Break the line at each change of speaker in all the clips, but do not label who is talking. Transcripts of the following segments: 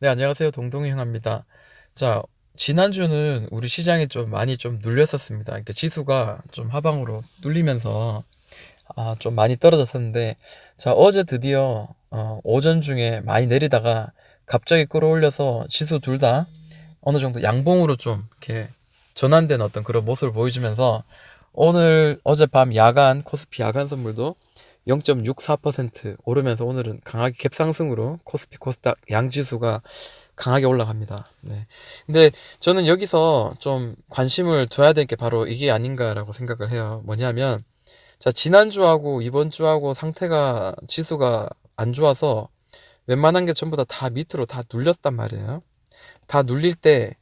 네, 안녕하세요. 동동이 형입니다. 자, 지난주는 우리 시장이 좀 많이 좀 눌렸었습니다. 그러니까 지수가 좀 하방으로 눌리면서 아, 좀 많이 떨어졌었는데, 자, 어제 드디어 어, 오전 중에 많이 내리다가 갑자기 끌어올려서 지수 둘 다 어느 정도 양봉으로 좀 이렇게 전환된 어떤 그런 모습을 보여주면서 오늘 어젯밤 야간 코스피 야간 선물도 0.64% 오르면서 오늘은 강하게 갭상승으로 코스피 코스닥 양지수가 강하게 올라갑니다. 네. 근데 저는 여기서 좀 관심을 둬야 될 게 바로 이게 아닌가라고 생각을 해요. 뭐냐면 자, 지난주하고 이번 주하고 상태가 지수가 안 좋아서 웬만한 게 전부 다 다 밑으로 다 눌렸단 말이에요. 다 눌릴 때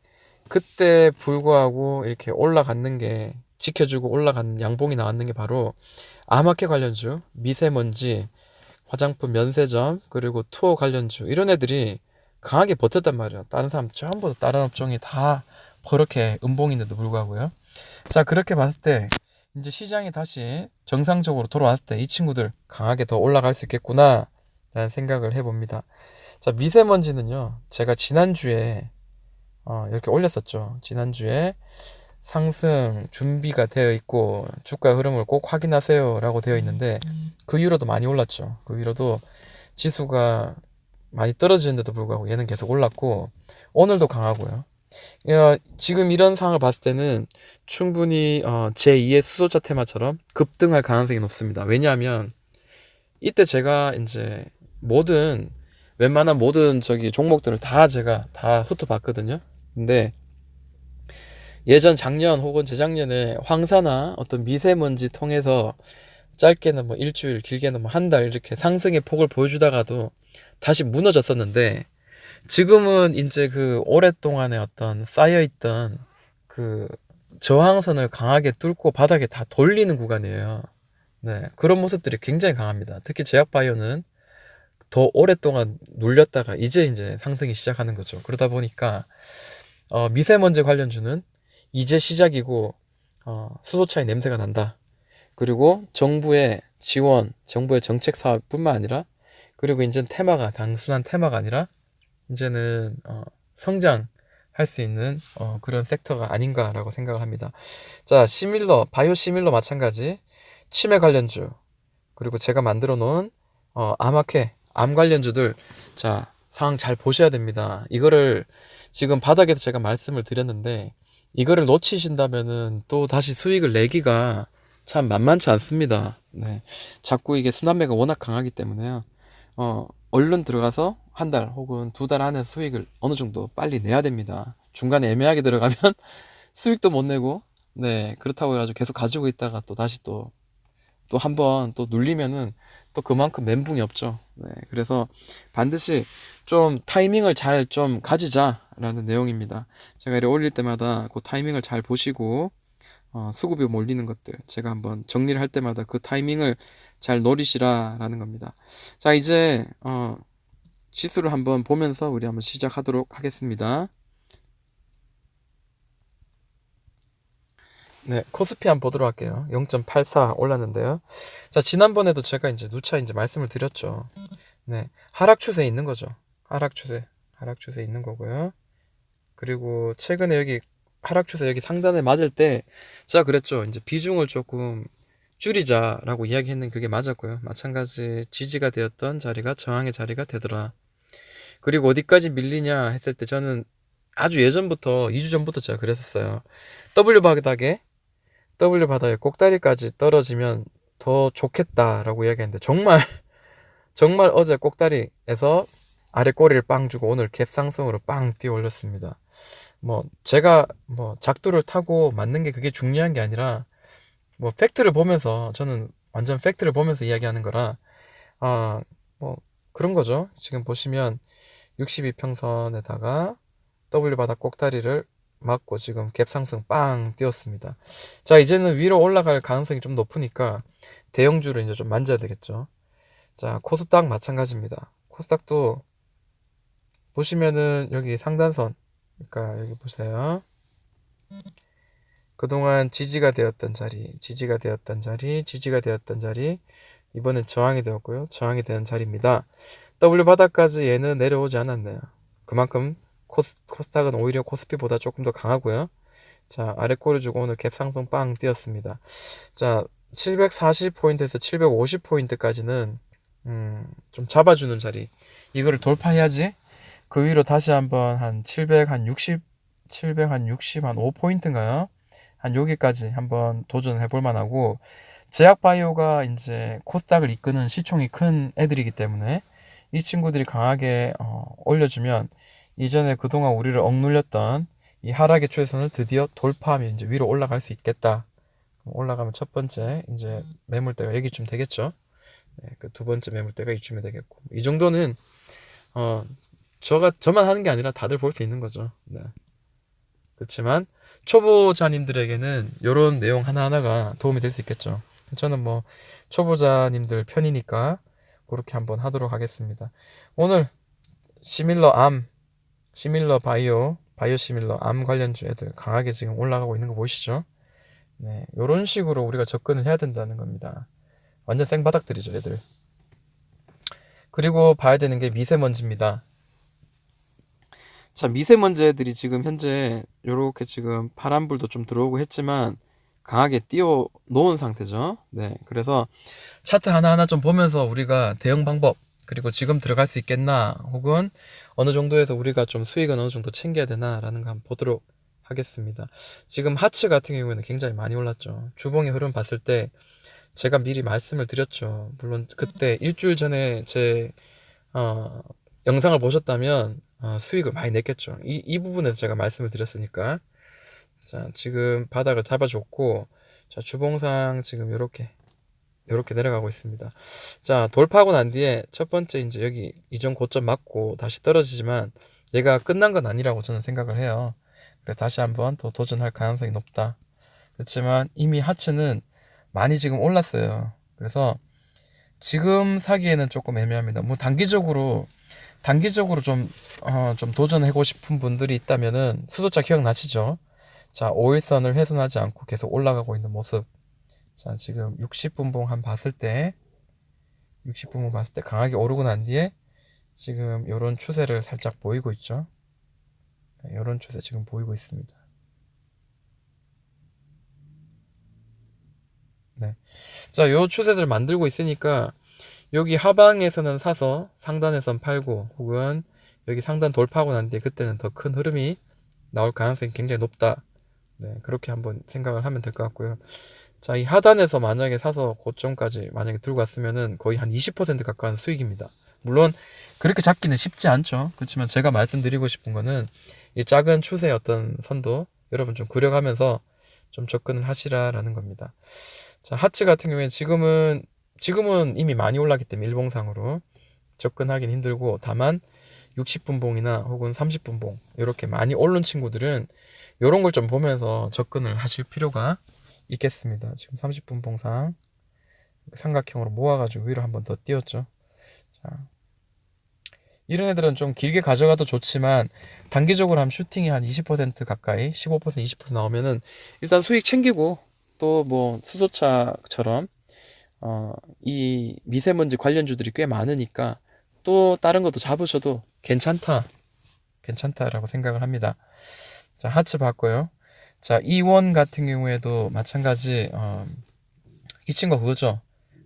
그때 불구하고 이렇게 올라갔는 게 지켜주고 올라간 양봉이 나왔는 게 바로 아마케 관련주, 미세먼지, 화장품 면세점, 그리고 투어 관련주 이런 애들이 강하게 버텼단 말이에요. 다른 사람 전부 다 다른 업종이 다 그렇게 음봉인데도 불구하고요. 자, 그렇게 봤을 때 이제 시장이 다시 정상적으로 돌아왔을 때 이 친구들 강하게 더 올라갈 수 있겠구나 라는 생각을 해봅니다. 자, 미세먼지는요. 제가 지난주에 어, 이렇게 올렸었죠. 지난주에 상승 준비가 되어 있고 주가 흐름을 꼭 확인하세요 라고 되어 있는데 그 위로도 많이 올랐죠. 그 위로도 지수가 많이 떨어지는데도 불구하고 얘는 계속 올랐고 오늘도 강하고요. 어, 지금 이런 상황을 봤을 때는 충분히 어, 제2의 수소차 테마처럼 급등할 가능성이 높습니다. 왜냐하면 이때 제가 이제 모든 웬만한 모든 저기 종목들을 다 제가 다 훑어봤거든요. 근데 예전 작년 혹은 재작년에 황사나 어떤 미세먼지 통해서 짧게는 뭐 일주일, 길게는 뭐 한 달 이렇게 상승의 폭을 보여주다가도 다시 무너졌었는데 지금은 이제 그 오랫동안에 어떤 쌓여있던 그 저항선을 강하게 뚫고 바닥에 다 돌리는 구간이에요. 네. 그런 모습들이 굉장히 강합니다. 특히 제약바이오는 더 오랫동안 눌렸다가 이제 이제 상승이 시작하는 거죠. 그러다 보니까 어, 미세먼지 관련주는 이제 시작이고 어, 수소차의 냄새가 난다. 그리고 정부의 지원, 정부의 정책 사업뿐만 아니라 그리고 이제 테마가 단순한 테마가 아니라 이제는 어, 성장 할 수 있는 어, 그런 섹터가 아닌가라고 생각을 합니다. 자, 시밀러, 바이오 시밀러 마찬가지 치매 관련주 그리고 제가 만들어 놓은 어, 암학회, 암 관련주들 자 상황 잘 보셔야 됩니다. 이거를 지금 바닥에서 제가 말씀을 드렸는데 이거를 놓치신다면은 또 다시 수익을 내기가 참 만만치 않습니다. 네. 자꾸 이게 순환매가 워낙 강하기 때문에요. 어, 얼른 들어가서 한 달 혹은 두 달 안에 수익을 어느 정도 빨리 내야 됩니다. 중간에 애매하게 들어가면 수익도 못 내고, 네, 그렇다고 해가지고 계속 가지고 있다가 또 다시 또, 또 한번 또 눌리면은 또 그만큼 멘붕이 없죠. 네, 그래서 반드시 좀 타이밍을 잘 좀 가지자라는 내용입니다. 제가 이렇게 올릴 때마다 그 타이밍을 잘 보시고, 어, 수급이 몰리는 것들 제가 한번 정리를 할 때마다 그 타이밍을 잘 노리시라라는 겁니다. 자 이제 어, 지수를 한번 보면서 우리 한번 시작하도록 하겠습니다. 네, 코스피 한번 보도록 할게요. 0.84 올랐는데요. 자, 지난번에도 제가 이제 누차 이제 말씀을 드렸죠. 네, 하락 추세에 있는 거죠. 하락 추세, 하락 추세에 있는 거고요. 그리고 최근에 여기 하락 추세 여기 상단에 맞을 때 제가 그랬죠. 이제 비중을 조금 줄이자라고 이야기했는 그게 맞았고요. 마찬가지 지지가 되었던 자리가 저항의 자리가 되더라. 그리고 어디까지 밀리냐 했을 때 저는 아주 예전부터 2주 전부터 제가 그랬었어요. W 바닥에 W 바닥에 꼭다리까지 떨어지면 더 좋겠다라고 이야기했는데 정말 정말 어제 꼭다리에서 아래 꼬리를 빵 주고 오늘 갭 상승으로 빵 뛰어 올렸습니다. 뭐 제가 뭐 작두를 타고 맞는 게 그게 중요한 게 아니라 뭐 팩트를 보면서 저는 완전 팩트를 보면서 이야기하는 거라 아 뭐 그런 거죠. 지금 보시면 62평선에다가 W 바닥 꼭다리를 맞고 지금 갭 상승 빵 뛰었습니다. 자 이제는 위로 올라갈 가능성이 좀 높으니까 대형주를 이제 좀 만져야 되겠죠. 자 코스닥 마찬가지입니다. 코스닥도 보시면은 여기 상단선 그러니까 여기 보세요. 그동안 지지가 되었던 자리, 지지가 되었던 자리, 지지가 되었던 자리, 이번엔 저항이 되었고요. 저항이 되는 자리입니다. W 바닥까지 얘는 내려오지 않았네요. 그만큼 코스, 코스닥은 오히려 코스피보다 조금 더 강하고요. 자, 아래 꼬리 주고 오늘 갭 상승 빵 뛰었습니다. 자, 740포인트에서 750포인트까지는 음, 좀 잡아주는 자리. 이거를 돌파해야지. 그 위로 다시 한번 한 700, 한 60, 700, 한 60, 한 5포인트인가요? 한 여기까지 한번 도전해 볼 만하고, 제약바이오가 이제 코스닥을 이끄는 시총이 큰 애들이기 때문에 이 친구들이 강하게 어, 올려주면 이전에 그동안 우리를 억눌렸던 이 하락의 추세선을 드디어 돌파하면 이제 위로 올라갈 수 있겠다. 올라가면 첫 번째 이제 매물대가 여기쯤 되겠죠. 네, 그 두 번째 매물대가 이쯤에 되겠고 이 정도는 어 저가 저만 하는 게 아니라 다들 볼 수 있는 거죠. 네. 그렇지만 초보자님들에게는 이런 내용 하나하나가 도움이 될 수 있겠죠. 저는 뭐 초보자님들 편이니까 그렇게 한번 하도록 하겠습니다. 오늘 시밀러 암, 시밀러 바이오, 바이오 시밀러 암 관련주 애들 강하게 지금 올라가고 있는 거 보이시죠? 네, 이런 식으로 우리가 접근을 해야 된다는 겁니다. 완전 생바닥들이죠, 애들. 그리고 봐야 되는 게 미세먼지입니다. 자, 미세먼지 애들이 지금 현재 이렇게 지금 파란불도 좀 들어오고 했지만 강하게 띄워 놓은 상태죠. 네. 그래서 차트 하나하나 좀 보면서 우리가 대응 방법, 그리고 지금 들어갈 수 있겠나, 혹은 어느 정도에서 우리가 좀 수익은 어느 정도 챙겨야 되나라는 거 한번 보도록 하겠습니다. 지금 하츠 같은 경우에는 굉장히 많이 올랐죠. 주봉의 흐름 봤을 때 제가 미리 말씀을 드렸죠. 물론 그때 일주일 전에 제 어, 영상을 보셨다면 어, 수익을 많이 냈겠죠. 이, 이 부분에서 제가 말씀을 드렸으니까. 자, 지금 바닥을 잡아줬고, 자, 주봉상 지금 이렇게, 이렇게 내려가고 있습니다. 자, 돌파하고 난 뒤에 첫 번째 이제 여기 이전 고점 맞고 다시 떨어지지만 얘가 끝난 건 아니라고 저는 생각을 해요. 그래 다시 한번 더 도전할 가능성이 높다. 그렇지만 이미 하츠는 많이 지금 올랐어요. 그래서 지금 사기에는 조금 애매합니다. 뭐 단기적으로 단기적으로 좀, 어, 좀 도전하고 싶은 분들이 있다면은 수도자 기억나시죠? 자, 5일선을 훼손하지 않고 계속 올라가고 있는 모습. 자, 지금 60분봉 한 봤을 때, 60분봉 봤을 때 강하게 오르고 난 뒤에 지금 요런 추세를 살짝 보이고 있죠? 네, 요런 추세 지금 보이고 있습니다. 네. 자, 요 추세들 만들고 있으니까 여기 하방에서는 사서 상단에선 팔고 혹은 여기 상단 돌파하고 난 뒤에 그때는 더 큰 흐름이 나올 가능성이 굉장히 높다. 네, 그렇게 한번 생각을 하면 될 것 같고요. 자, 이 하단에서 만약에 사서 고점까지 만약에 들고 갔으면은 거의 한 20% 가까운 수익입니다. 물론 그렇게 잡기는 쉽지 않죠. 그렇지만 제가 말씀드리고 싶은 거는 이 작은 추세의 어떤 선도 여러분 좀 그려가면서 좀 접근을 하시라라는 겁니다. 자, 하츠 같은 경우에 지금은 지금은 이미 많이 올랐기 때문에 일봉상으로 접근하긴 힘들고 다만 60분 봉이나 혹은 30분 봉 이렇게 많이 오른 친구들은 이런 걸 좀 보면서 접근을 하실 필요가 있겠습니다. 지금 30분 봉상 삼각형으로 모아가지고 위로 한 번 더 띄웠죠. 자, 이런 애들은 좀 길게 가져가도 좋지만 단기적으로 하면 슈팅이 한 20% 가까이 15% 20% 나오면은 일단 수익 챙기고 또 뭐 수소차처럼 어, 이 미세먼지 관련주들이 꽤 많으니까 또 다른 것도 잡으셔도 괜찮다. 괜찮다라고 생각을 합니다. 자, 하츠 봤고요. 자, 이원 같은 경우에도 마찬가지, 어, 이 친구가 그거죠.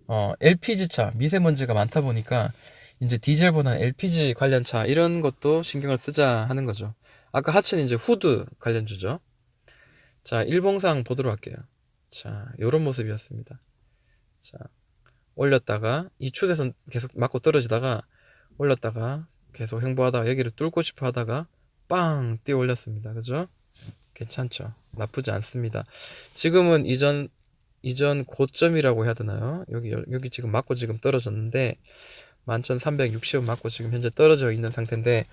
어, LPG차, 미세먼지가 많다 보니까 이제 디젤보다 LPG 관련 차, 이런 것도 신경을 쓰자 하는 거죠. 아까 하츠는 이제 후드 관련주죠. 자, 일봉상 보도록 할게요. 자, 요런 모습이었습니다. 자, 올렸다가 이 추세선 계속 맞고 떨어지다가 올렸다가 계속 행보하다가 여기를 뚫고 싶어 하다가 빵 뛰어 올렸습니다. 그죠? 괜찮죠? 나쁘지 않습니다. 지금은 이전 이전 고점이라고 해야 되나요? 여기 여기 지금 맞고 지금 떨어졌는데 11,360원 맞고 지금 현재 떨어져 있는 상태인데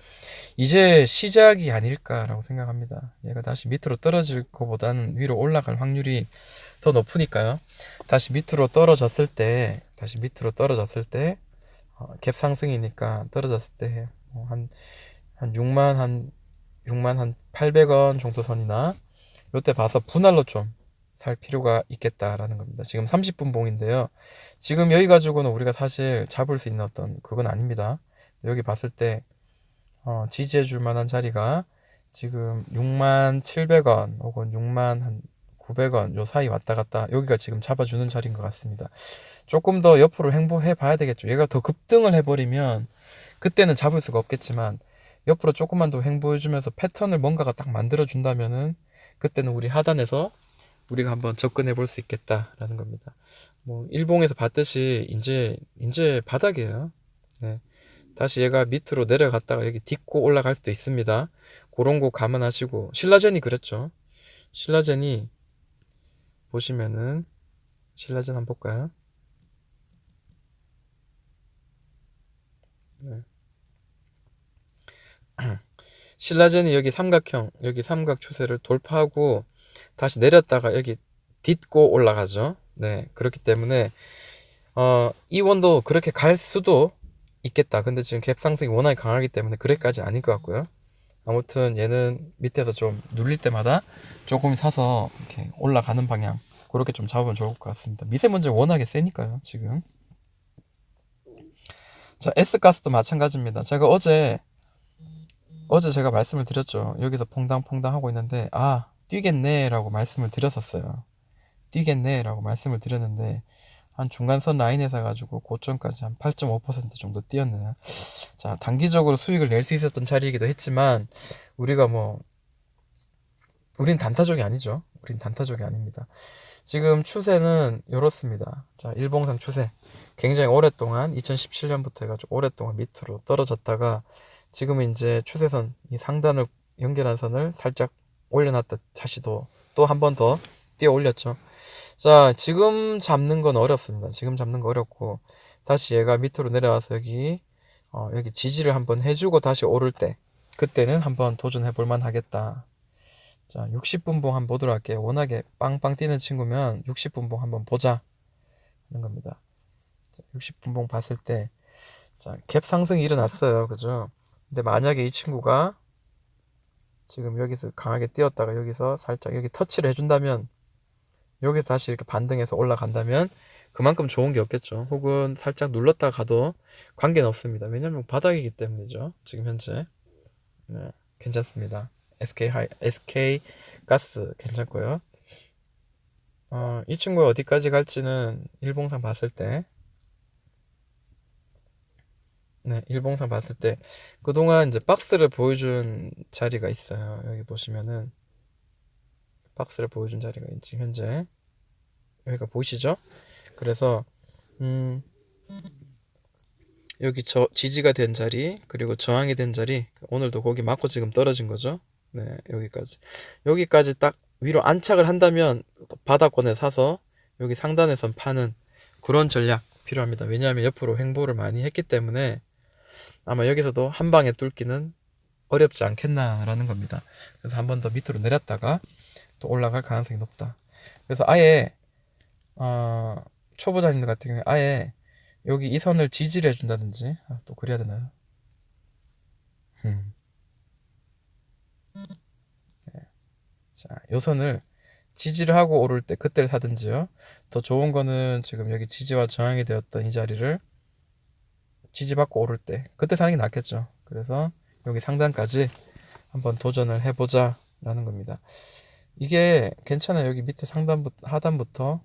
이제 시작이 아닐까라고 생각합니다. 얘가 다시 밑으로 떨어질 것보다는 위로 올라갈 확률이 더 높으니까요. 다시 밑으로 떨어졌을 때, 다시 밑으로 떨어졌을 때, 어, 갭 상승이니까 떨어졌을 때, 뭐 한, 한 6만, 한, 6만 한 800원 정도 선이나, 요때 봐서 분할로 좀 살 필요가 있겠다라는 겁니다. 지금 30분 봉인데요. 지금 여기 가지고는 우리가 사실 잡을 수 있는 어떤 그건 아닙니다. 여기 봤을 때, 어, 지지해 줄 만한 자리가 지금 6만 700원 혹은 6만 한 900원 요 사이 왔다 갔다 여기가 지금 잡아주는 자리인 것 같습니다. 조금 더 옆으로 행보해 봐야 되겠죠. 얘가 더 급등을 해버리면 그때는 잡을 수가 없겠지만 옆으로 조금만 더 행보해주면서 패턴을 뭔가가 딱 만들어준다면은 그때는 우리 하단에서 우리가 한번 접근해 볼 수 있겠다라는 겁니다. 뭐 일봉에서 봤듯이 이제 이제 바닥이에요. 네. 다시 얘가 밑으로 내려갔다가 여기 딛고 올라갈 수도 있습니다. 그런 거 감안하시고 신라젠이 그랬죠. 신라젠이 보시면은 신라젠 한번 볼까요? 네. 신라젠이 여기 삼각형, 여기 삼각 추세를 돌파하고 다시 내렸다가 여기 딛고 올라가죠. 네, 그렇기 때문에 어, 이 원도 그렇게 갈 수도 있겠다. 근데 지금 갭 상승이 워낙에 강하기 때문에 그래까지 아닐 것 같고요. 아무튼 얘는 밑에서 좀 눌릴 때마다 조금 사서 이렇게 올라가는 방향 그렇게 좀 잡으면 좋을 것 같습니다. 미세먼지 워낙에 세니까요, 지금. 자, S가스도 마찬가지입니다. 제가 어제 어제 제가 말씀을 드렸죠. 여기서 퐁당퐁당 하고 있는데 아, 뛰겠네라고 말씀을 드렸었어요. 뛰겠네라고 말씀을 드렸는데 한 중간선 라인에서 가지고 고점까지 한 8.5% 정도 뛰었네요. 자, 단기적으로 수익을 낼 수 있었던 자리이기도 했지만 우리가 뭐 우린 단타족이 아니죠. 우린 단타족이 아닙니다. 지금 추세는 이렇습니다. 자, 일봉상 추세. 굉장히 오랫동안 2017년부터 해가지고 오랫동안 밑으로 떨어졌다가 지금은 이제 추세선 이 상단을 연결한 선을 살짝 올려놨다 다시 또한 번 더 뛰어 올렸죠. 자, 지금 잡는 건 어렵습니다. 지금 잡는 거 어렵고 다시 얘가 밑으로 내려와서 여기 어, 여기 지지를 한번 해주고 다시 오를 때 그때는 한번 도전해 볼만 하겠다. 자, 60분봉 한번 보도록 할게요. 워낙에 빵빵 뛰는 친구면 60분봉 한번 보자 하는 겁니다. 60분봉 봤을 때 자, 갭 상승이 일어났어요. 그죠? 근데 만약에 이 친구가 지금 여기서 강하게 뛰었다가 여기서 살짝 여기 터치를 해준다면 여기서 다시 이렇게 반등해서 올라간다면 그만큼 좋은 게 없겠죠. 혹은 살짝 눌렀다 가도 관계는 없습니다. 왜냐면 바닥이기 때문이죠. 지금 현재. 네, 괜찮습니다. SK 하이, SK 가스 괜찮고요. 어, 이 친구가 어디까지 갈지는 일봉상 봤을 때 네, 일봉상 봤을 때 그동안 이제 박스를 보여준 자리가 있어요. 여기 보시면은 박스를 보여준 자리가 지금 현재 여기가 보이시죠? 그래서 음 여기 저 지지가 된 자리 그리고 저항이 된 자리 오늘도 거기 맞고 지금 떨어진 거죠. 네 여기까지 여기까지 딱 위로 안착을 한다면 바닥권에 사서 여기 상단에선 파는 그런 전략 필요합니다. 왜냐하면 옆으로 횡보를 많이 했기 때문에 아마 여기서도 한 방에 뚫기는 어렵지 않겠나라는 겁니다. 그래서 한 번 더 밑으로 내렸다가 또 올라갈 가능성이 높다. 그래서 아예 어, 초보자님들 같은 경우에 아예 여기 이 선을 지지를 해준다든지 아, 또 그래야 되나요? 음. 네. 자, 요 선을 지지를 하고 오를 때 그때를 사든지요. 더 좋은 거는 지금 여기 지지와 저항이 되었던 이 자리를 지지받고 오를 때 그때 사는 게 낫겠죠. 그래서 여기 상단까지 한번 도전을 해보자 라는 겁니다. 이게 괜찮아요. 여기 밑에 상단부터 하단부터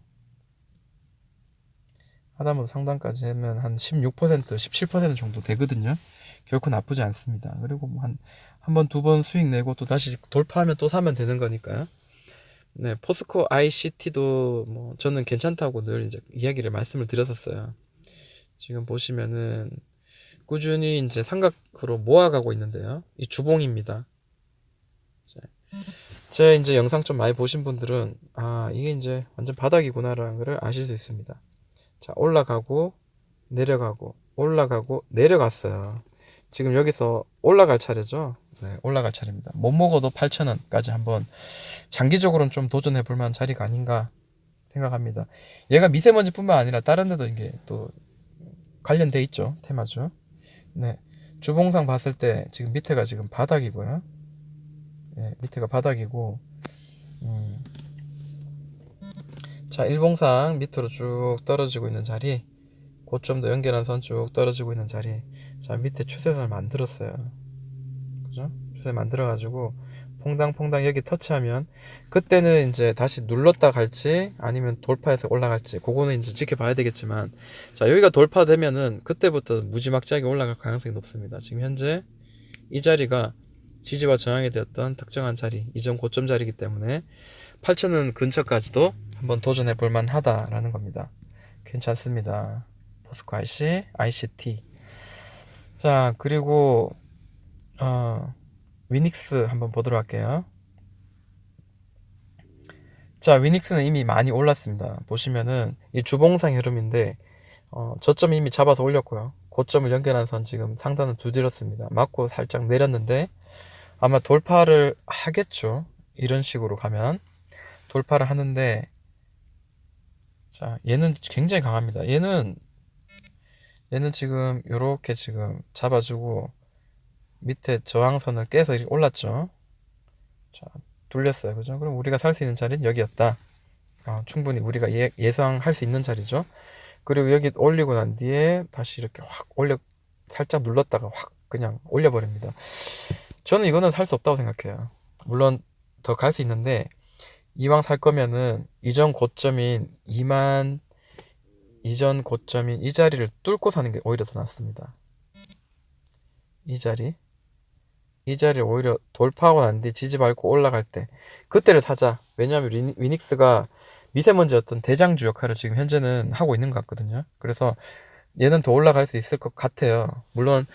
하단부터 상단까지 하면 한 16%, 17% 정도 되거든요. 결코 나쁘지 않습니다. 그리고 뭐 한 한 번, 두 번 수익 내고 또 다시 돌파하면 또 사면 되는 거니까요. 네, 포스코 ICT도 뭐 저는 괜찮다고 늘 이제 이야기를 말씀을 드렸었어요. 지금 보시면은 꾸준히 이제 삼각으로 모아가고 있는데요. 이 주봉입니다. 제 이제 영상 좀 많이 보신 분들은 아 이게 이제 완전 바닥이구나라는 것을 아실 수 있습니다. 자 올라가고 내려가고 올라가고 내려갔어요. 지금 여기서 올라갈 차례죠. 네, 올라갈 차례입니다. 못 먹어도 8,000원까지 한번 장기적으로는 좀 도전해 볼 만한 자리가 아닌가 생각합니다. 얘가 미세먼지뿐만 아니라 다른 데도 이게 또 관련돼 있죠. 테마주. 네. 주봉상 봤을 때 지금 밑에가 지금 바닥이고요. 네, 밑에가 바닥이고 음. 자, 일봉상 밑으로 쭉 떨어지고 있는 자리 고점도 연결한 선 쭉 떨어지고 있는 자리 자, 밑에 추세선을 만들었어요. 그죠? 추세 만들어 가지고 퐁당퐁당 여기 터치하면 그때는 이제 다시 눌렀다 갈지 아니면 돌파해서 올라갈지 그거는 이제 지켜봐야 되겠지만 자 여기가 돌파되면은 그때부터 무지막지하게 올라갈 가능성이 높습니다. 지금 현재 이 자리가 지지와 저항이 되었던 특정한 자리 이전 고점 자리이기 때문에 8천원 근처까지도 한번 도전해 볼 만하다라는 겁니다. 괜찮습니다. 포스코 IC, ICT. 자, 그리고 어, 위닉스 한번 보도록 할게요. 자, 위닉스는 이미 많이 올랐습니다. 보시면은 이 주봉상 흐름인데 어, 저점 이미 잡아서 올렸고요. 고점을 연결한 선 지금 상단은 두드렸습니다. 맞고 살짝 내렸는데 아마 돌파를 하겠죠. 이런 식으로 가면 돌파를 하는데 자, 얘는 굉장히 강합니다. 얘는 얘는 지금 이렇게 지금 잡아주고 밑에 저항선을 깨서 이렇게 올랐죠. 자, 돌렸어요. 그죠? 그럼 우리가 살 수 있는 자리는 여기였다. 어, 충분히 우리가 예, 예상할 수 있는 자리죠. 그리고 여기 올리고 난 뒤에 다시 이렇게 확 올려 살짝 눌렀다가 확 그냥 올려버립니다. 저는 이거는 살 수 없다고 생각해요. 물론 더 갈 수 있는데 이왕 살 거면은 이전 고점인 2만 이전 고점인 이 자리를 뚫고 사는 게 오히려 더 낫습니다. 이 자리 이 자리를 오히려 돌파하고 난 뒤 지지 밟고 올라갈 때 그때를 사자. 왜냐하면 위닉스가 미세먼지였던 대장주 역할을 지금 현재는 하고 있는 것 같거든요. 그래서 얘는 더 올라갈 수 있을 것 같아요. 물론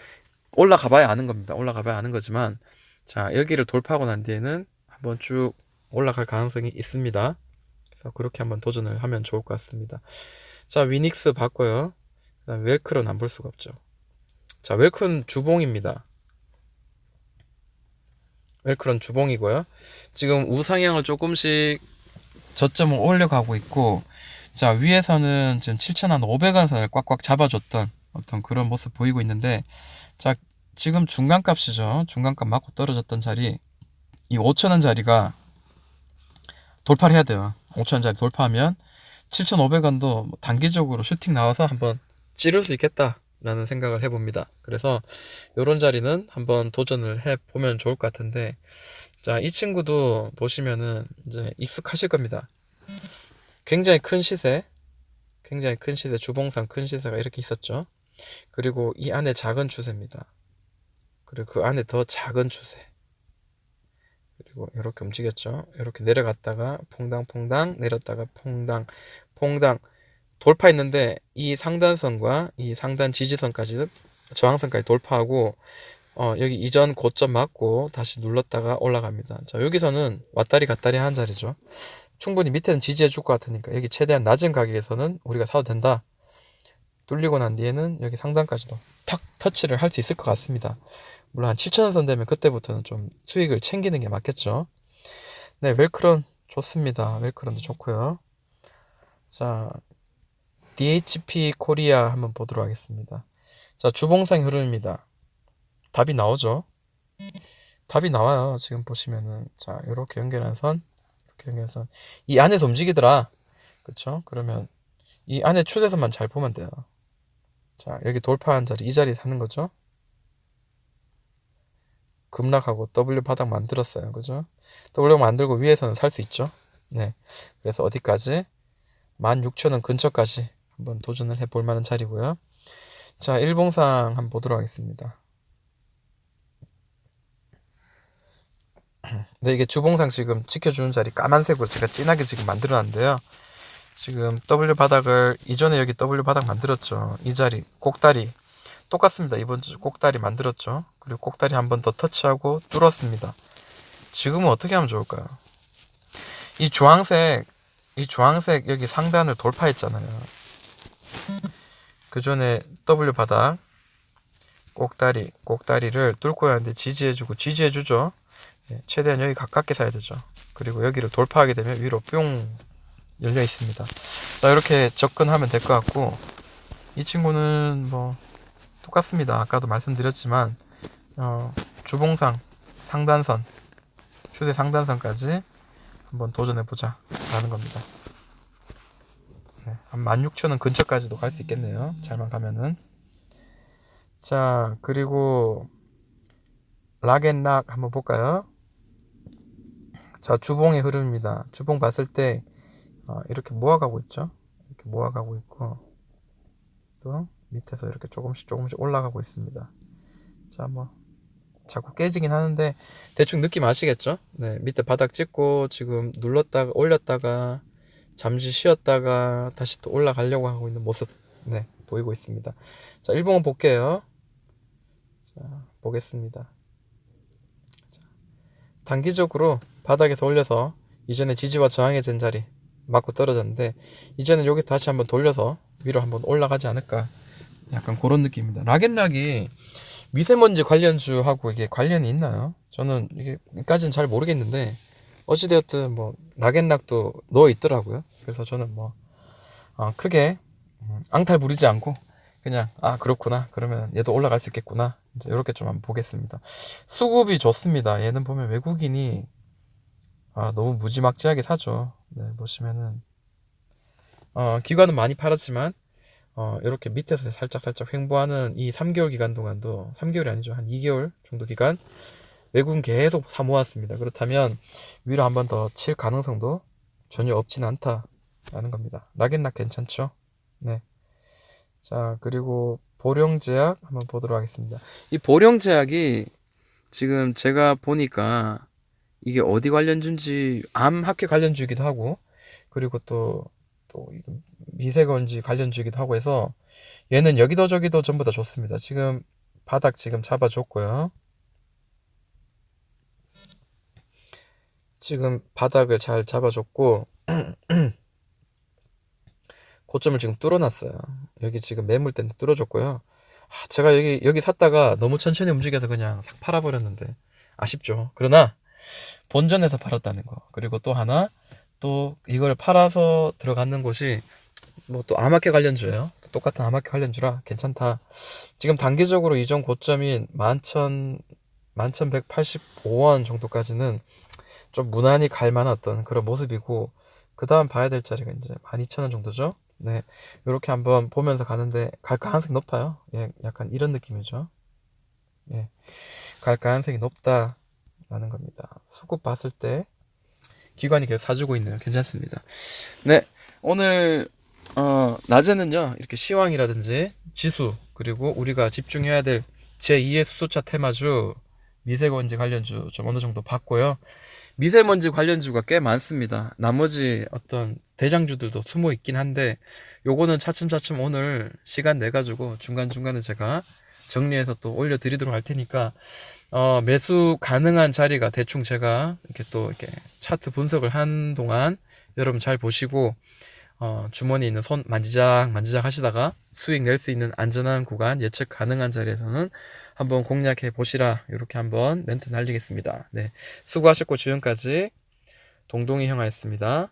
올라가 봐야 아는 겁니다. 올라가 봐야 아는 거지만 자 여기를 돌파하고 난 뒤에는 한번 쭉 올라갈 가능성이 있습니다. 그래서 그렇게 한번 도전을 하면 좋을 것 같습니다. 자 위닉스 봤고요. 그다음 웰크론 안 볼 수가 없죠. 자 웰크론 주봉입니다. 웰크론 주봉이고요. 지금 우상향을 조금씩 저점을 올려가고 있고 자 위에서는 지금 7,500원 선을 꽉꽉 잡아줬던 어떤 그런 모습 보이고 있는데 자 지금 중간값이죠. 중간값 맞고 떨어졌던 자리 이 5,000원 자리가 돌파를 해야 돼요. 5,000원 자리 돌파하면 7,500원도 뭐 단기적으로 슈팅 나와서 한번 찌를 수 있겠다 라는 생각을 해봅니다. 그래서 이런 자리는 한번 도전을 해보면 좋을 것 같은데 자, 이 친구도 보시면은 이제 익숙하실 겁니다. 굉장히 큰 시세, 굉장히 큰 시세, 주봉상 큰 시세가 이렇게 있었죠. 그리고 이 안에 작은 추세입니다. 그리고 그 안에 더 작은 추세. 그리고 이렇게 움직였죠. 이렇게 내려갔다가 퐁당퐁당 내렸다가 퐁당 퐁당 돌파했는데 이 상단선과 이 상단 지지선까지 저항선까지 돌파하고 어, 여기 이전 고점 맞고 다시 눌렀다가 올라갑니다. 자, 여기서는 왔다리 갔다리 한 자리죠. 충분히 밑에는 지지해 줄 것 같으니까 여기 최대한 낮은 가격에서는 우리가 사도 된다. 뚫리고 난 뒤에는 여기 상단까지도 탁 터치를 할 수 있을 것 같습니다. 물론 한 7천원 선 되면 그때부터는 좀 수익을 챙기는 게 맞겠죠. 네, 웰크론 좋습니다. 웰크론도 좋고요. 자, DHP 코리아 한번 보도록 하겠습니다. 자, 주봉상 흐름입니다. 답이 나오죠. 답이 나와요. 지금 보시면은 자 이렇게 연결한 선, 이렇게 연결한 선. 이 안에서 움직이더라. 그쵸? 그러면 이 안에 추세선만 잘 보면 돼요. 자 여기 돌파한 자리 이 자리 사는 거죠. 급락하고 W 바닥 만들었어요. 그죠? W 만들고 위에서는 살 수 있죠. 네. 그래서 어디까지? 16,000원 근처까지 한번 도전을 해볼 만한 자리고요. 자, 일봉상 한번 보도록 하겠습니다. 네, 이게 주봉상 지금 지켜주는 자리 까만색으로 제가 진하게 지금 만들어놨는데요. 지금 W 바닥을 이전에 여기 W 바닥 만들었죠. 이 자리 꼭다리 똑같습니다. 이번 주 꼭다리 만들었죠. 그리고 꼭다리 한 번 더 터치하고 뚫었습니다. 지금은 어떻게 하면 좋을까요? 이 주황색 이 주황색 여기 상단을 돌파했잖아요. 그 전에 W 바닥 꼭다리 꼭다리를 뚫고 하는데 지지해주고 지지해주죠. 예, 최대한 여기 가깝게 사야 되죠. 그리고 여기를 돌파하게 되면 위로 뿅 열려 있습니다. 자, 이렇게 접근하면 될 것 같고, 이 친구는 뭐, 똑같습니다. 아까도 말씀드렸지만, 어, 주봉상, 상단선, 추세 상단선까지 한번 도전해 보자. 라는 겁니다. 네, 한 16,000원 근처까지도 갈 수 있겠네요. 잘만 가면은. 자, 그리고, 락앤락 한번 볼까요? 자, 주봉의 흐름입니다. 주봉 봤을 때 어, 이렇게 모아가고 있죠. 이렇게 모아가고 있고 또 밑에서 이렇게 조금씩 조금씩 올라가고 있습니다. 자, 뭐 자꾸 깨지긴 하는데 대충 느낌 아시겠죠? 네, 밑에 바닥 찍고 지금 눌렀다가 올렸다가 잠시 쉬었다가 다시 또 올라가려고 하고 있는 모습 네, 보이고 있습니다. 자, 일봉은 볼게요. 자, 보겠습니다. 자, 단기적으로 바닥에서 올려서 이전에 지지와 저항의 된 자리 맞고 떨어졌는데 이제는 여기 다시 한번 돌려서 위로 한번 올라가지 않을까 약간 그런 느낌입니다. 락앤락이 미세먼지 관련주하고 이게 관련이 있나요? 저는 이게까지는 잘 모르겠는데 어찌되었든 뭐 락앤락도 넣어 있더라고요. 그래서 저는 뭐 어, 크게 음, 앙탈 부리지 않고 그냥 아 그렇구나 그러면 얘도 올라갈 수 있겠구나 이제 이렇게 좀 한번 보겠습니다. 수급이 좋습니다. 얘는 보면 외국인이 아 너무 무지막지하게 사죠. 네 보시면은 어 기관은 많이 팔았지만 어 이렇게 밑에서 살짝 살짝 횡보하는 이 3개월 기간 동안도 3개월이 아니죠 한 2개월 정도 기간 외국인 계속 사 모았습니다. 그렇다면 위로 한 번 더 칠 가능성도 전혀 없진 않다라는 겁니다. 락앤락 괜찮죠? 네. 자, 그리고 보령제약 한번 보도록 하겠습니다. 이 보령제약이 지금 제가 보니까 이게 어디 관련주인지 암학회 관련주이기도 하고 그리고 또 또 미세먼지 관련주이기도 하고 해서 얘는 여기도 저기도 전부 다 좋습니다. 지금 바닥 지금 잡아줬고요. 지금 바닥을 잘 잡아줬고 고점을 지금 뚫어놨어요. 여기 지금 매물대는 뚫어줬고요. 아, 제가 여기 여기 샀다가 너무 천천히 움직여서 그냥 싹 팔아버렸는데 아쉽죠. 그러나 본전에서 팔았다는 거 그리고 또 하나 또 이걸 팔아서 들어가는 곳이 뭐 또 아마케 관련주예요. 똑같은 아마케 관련주라 괜찮다. 지금 단기적으로 이전 고점인 11,000 11,185원 정도까지는 좀 무난히 갈 만했던 그런 모습이고 그 다음 봐야 될 자리가 이제 12,000원 정도죠. 네, 이렇게 한번 보면서 가는데 갈 가능성이 높아요. 예, 약간 이런 느낌이죠. 예, 갈 가능성이 높다라는 겁니다. 수급 봤을 때 기관이 계속 사주고 있네요. 괜찮습니다. 네, 오늘 어, 낮에는요 이렇게 시황이라든지 지수 그리고 우리가 집중해야 될 제2의 수소차 테마주 미세먼지 관련주 좀 어느 정도 봤고요. 미세먼지 관련주가 꽤 많습니다. 나머지 어떤 대장주들도 숨어 있긴 한데 요거는 차츰차츰 오늘 시간 내 가지고 중간중간에 제가 정리해서 또 올려드리도록 할 테니까 어, 매수 가능한 자리가 대충 제가 이렇게 또 이렇게 차트 분석을 한 동안 여러분 잘 보시고 어, 주머니에 있는 손 만지작 만지작 하시다가 수익 낼 수 있는 안전한 구간 예측 가능한 자리에서는 한번 공략해 보시라 이렇게 한번 멘트 날리겠습니다. 네 수고하셨고 지금까지 동동이 형아였습니다.